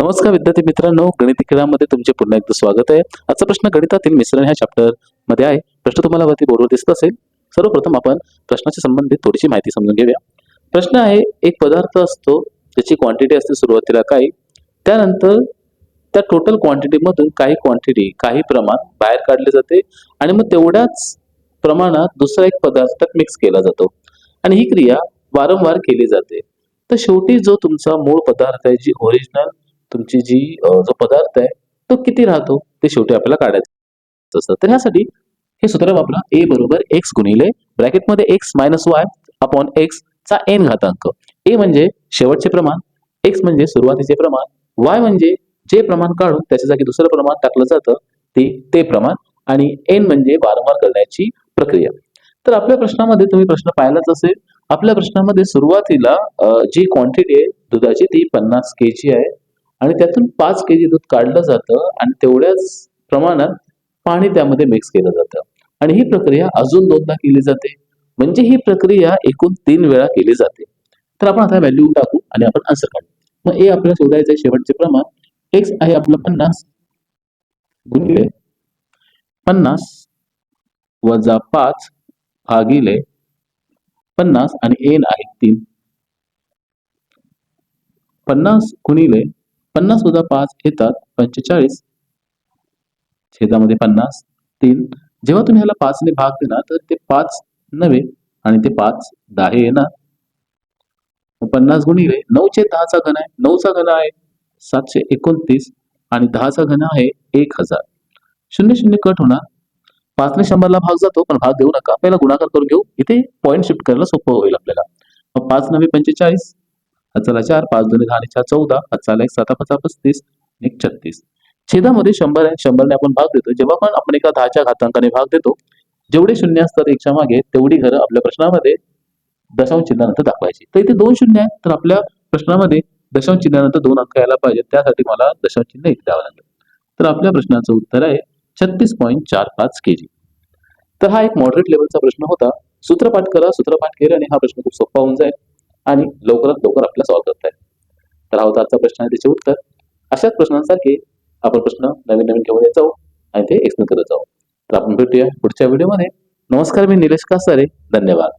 नमस्कार विद्यार्थी मित्रांनो गणित खेळामध्ये तुमचे पुन्हा एकदा स्वागत आहे. आजचा प्रश्न गणितातील मिश्रण ह्या चॅप्टरमध्ये आहे. प्रश्न तुम्हाला वरती बरोबर दिसत असेल. सर्वप्रथम आपण प्रश्नाशी संबंधित थोडीशी माहिती समजून घेऊया. प्रश्न आहे एक पदार्थ असतो त्याची क्वांटिटी असते सुरुवातीला काही. त्यानंतर त्या टोटल क्वांटिटीमधून काही क्वांटिटी काही प्रमाण बाहेर काढले जाते आणि मग तेवढ्याच प्रमाणात दुसरा एक पदार्थ त्यात मिक्स केला जातो. आणि ही क्रिया वारंवार केली जाते. तर शेवटी जो तुमचा मूळ पदार्थ आहे जी ओरिजिनल तुमची जी जो पदार्थ आहे तो किती राहतो? ते शेवटी आपल्याला काढायचं असतं. तर ह्यासाठी हे सूत्र वापरा. ए बरोबर एक्स गुणिले ब्रॅकेटमध्ये x minus y upon x चा एन घातांक. ए म्हणजे शेवटचे प्रमाण एक्स म्हणजे सुरुवातीचे प्रमाण वाय म्हणजे जे प्रमाण काढून त्याच्या जागी दुसरं प्रमाण टाकलं जातं ते ते प्रमाण आणि एन म्हणजे वारंवार करण्याची प्रक्रिया. तर आपल्या प्रश्नामध्ये तुम्ही प्रश्न पाहिलाच असेल. आपल्या प्रश्नामध्ये सुरुवातीला जी क्वांटिटी आहे दुधाची ती पन्नास के जी आहे. आणि त्यातून पाच के जी दूध काढलं जातं आणि तेवढ्याच प्रमाणात पाणी त्यामध्ये मिक्स केलं जातं. आणि ही प्रक्रिया अजून दोनदा केली जाते. म्हणजे ही प्रक्रिया एकूण तीन वेळा केली जाते. तर आपण आता व्हॅल्यू टाकू आणि आपण आन्सर काढू. मग ए आपल्याला शोधायचं शेवटचे प्रमाण. एक्स आहे आपलं पन्नास. गुणिले पन्नास वजा पाच भागिले पन्नास आणि एन आहे तीन. पन्नास गुणिले पन्नास वजा पाच येतात पंचेचाळीस. छेदामध्ये पन्नास तीन. जेव्हा तुम्ही ह्याला पाचने भाग देणार तर ते पाच नव्हे आणि ते पाच दहा येणार. पन्नास गुणिले नऊचे दहाचा घन आहे नऊचा घन आहे सातशे एकोणतीस आणि दहाचा घन आहे एक हजार. शून्य शून्य कट होणार. पाचने शंभरला भाग जातो पण भाग देऊ नका. पहिला गुणाकार करून घेऊ. इथे पॉईंट शिफ्ट करायला सोपं होईल आपल्याला. मग पाच नव्हे पंचेचाळीस चला चार पाच दोन्ही दहा आणि चार चौदा. चाला एक सात पाचा पस्तीस एक छत्तीस. छेदामध्ये शंभर आहे. शंभरने आपण भाग देतो. जेव्हा पण आपण एका दहाच्या घातांकाने भाग देतो जेवढे शून्य असतात एकच्या मागे तेवढी घरं आपल्या प्रश्नामध्ये दशांश चिन्हानंतर दाखवायची. तर इथे दोन शून्य आहे. तर आपल्या प्रश्नामध्ये दशांश चिन्हानंतर दोन अंक यायला पाहिजे त्यासाठी मला दशांश चिन्ह इथे द्यावं लागेल. तर आपल्या प्रश्नाचं उत्तर आहे छत्तीस पॉईंट चार पाच के जी तर हा एक मॉडरेट लेवलचा प्रश्न होता. सूत्रपाठ करा. सूत्रपाठ केल्याने हा प्रश्न खूप सोपा होऊन जाईल. आणि लवकरात लवकर आपल्याला सॉल्व्ह करता येईल. तर हा होता आजचा प्रश्न आहे त्याचे उत्तर. अशाच प्रश्नांसारखे आपण प्रश्न नवीन नवीन घेऊन येत जाऊ आणि ते एक्सप्लेन करत जाऊ. तर आपण भेटूया पुढच्या व्हिडिओमध्ये नमस्कार मी निलेश कासारे. धन्यवाद.